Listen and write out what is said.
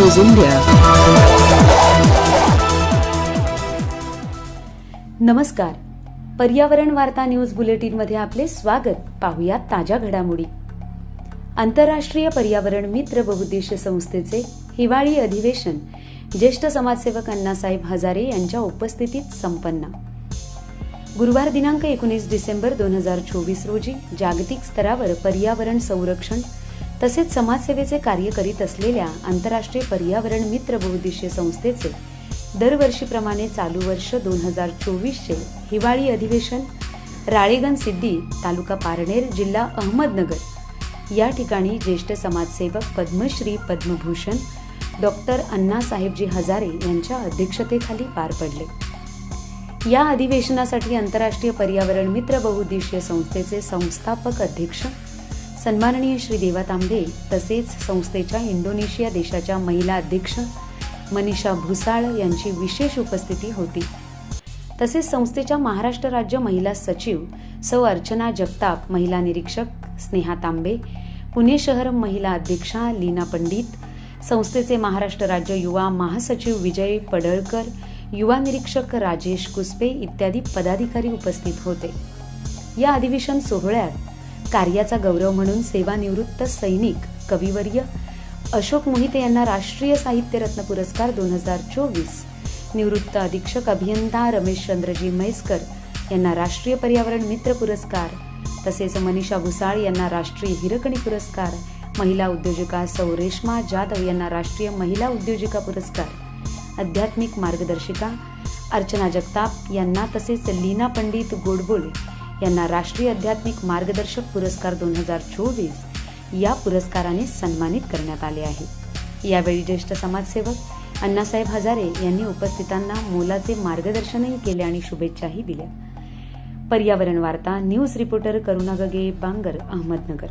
News India नमस्कार. पर्यावरण वार्ता न्यूज बुलेटिनमध्ये आपले स्वागत. पाहुयात ताज्या घडामोडी. आंतरराष्ट्रीय पर्यावरण मित्र बहुद्देशीय संस्थेचे हिवाळी अधिवेशन. ज्येष्ठ समाजसेवक अण्णासाहेब हजारे यांच्या उपस्थितीत संपन्न. गुरुवार दिनांक एकोणीस डिसेंबर दोन हजार चोवीस रोजी जागतिक स्तरावर पर्यावरण संरक्षण तसेच समाजसेवेचे कार्य करीत असलेल्या आंतरराष्ट्रीय पर्यावरण मित्र बहुद्देशीय संस्थेचे दरवर्षीप्रमाणे चालू वर्ष दोन हजार चोवीसचे हिवाळी अधिवेशन राळेगण सिद्धी तालुका पारनेर जिल्हा अहमदनगर. या ठिकाणी ज्येष्ठ समाजसेवक पद्मश्री पद्मभूषण डॉक्टर अण्णासाहेबजी हजारे यांच्या अध्यक्षतेखाली पार पडले. या अधिवेशनासाठी आंतरराष्ट्रीय पर्यावरण मित्र बहुद्देशीय संस्थेचे संस्थापक अध्यक्ष सन्माननीय श्री देवा तांबे तसेच संस्थेच्या इंडोनेशिया देशाच्या महिला अध्यक्ष मनीषा भुसाळ यांची विशेष उपस्थिती होती. तसेच संस्थेच्या महाराष्ट्र राज्य महिला सचिव सौ अर्चना जगताप महिला निरीक्षक स्नेहा तांबे पुणे शहर महिला अध्यक्षा लीना पंडित संस्थेचे महाराष्ट्र राज्य युवा महासचिव विजय पडळकर युवा निरीक्षक राजेश कुसपे इत्यादी पदाधिकारी उपस्थित होते. या अधिवेशन सोहळ्यात कार्याचा गौरव म्हणून सेवानिवृत्त सैनिक कविवर्य अशोक मोहिते यांना राष्ट्रीय साहित्य रत्न पुरस्कार दोन हजार चोवीस. निवृत्त अधीक्षक अभियंता रमेश चंद्रजी म्हैसकर यांना राष्ट्रीय पर्यावरण मित्र पुरस्कार. तसेच मनीषा भुसाळ यांना राष्ट्रीय हिरकणी पुरस्कार. महिला उद्योजका सौ रेश्मा जाधव यांना राष्ट्रीय महिला उद्योजिका पुरस्कार. आध्यात्मिक मार्गदर्शिका अर्चना जगताप यांना तसेच लीना पंडित गोडबोले यांना राष्ट्रीय आध्यात्मिक मार्गदर्शक पुरस्कार दोन हजार चोवीस या पुरस्काराने सन्मानित करण्यात आले आहे. यावेळी ज्येष्ठ समाजसेवक अण्णासाहेब हजारे यांनी उपस्थितांना मोलाचे मार्गदर्शनही केले आणि शुभेच्छाही दिल्या. पर्यावरण वार्ता न्यूज रिपोर्टर करुणा गगे बांगर अहमदनगर.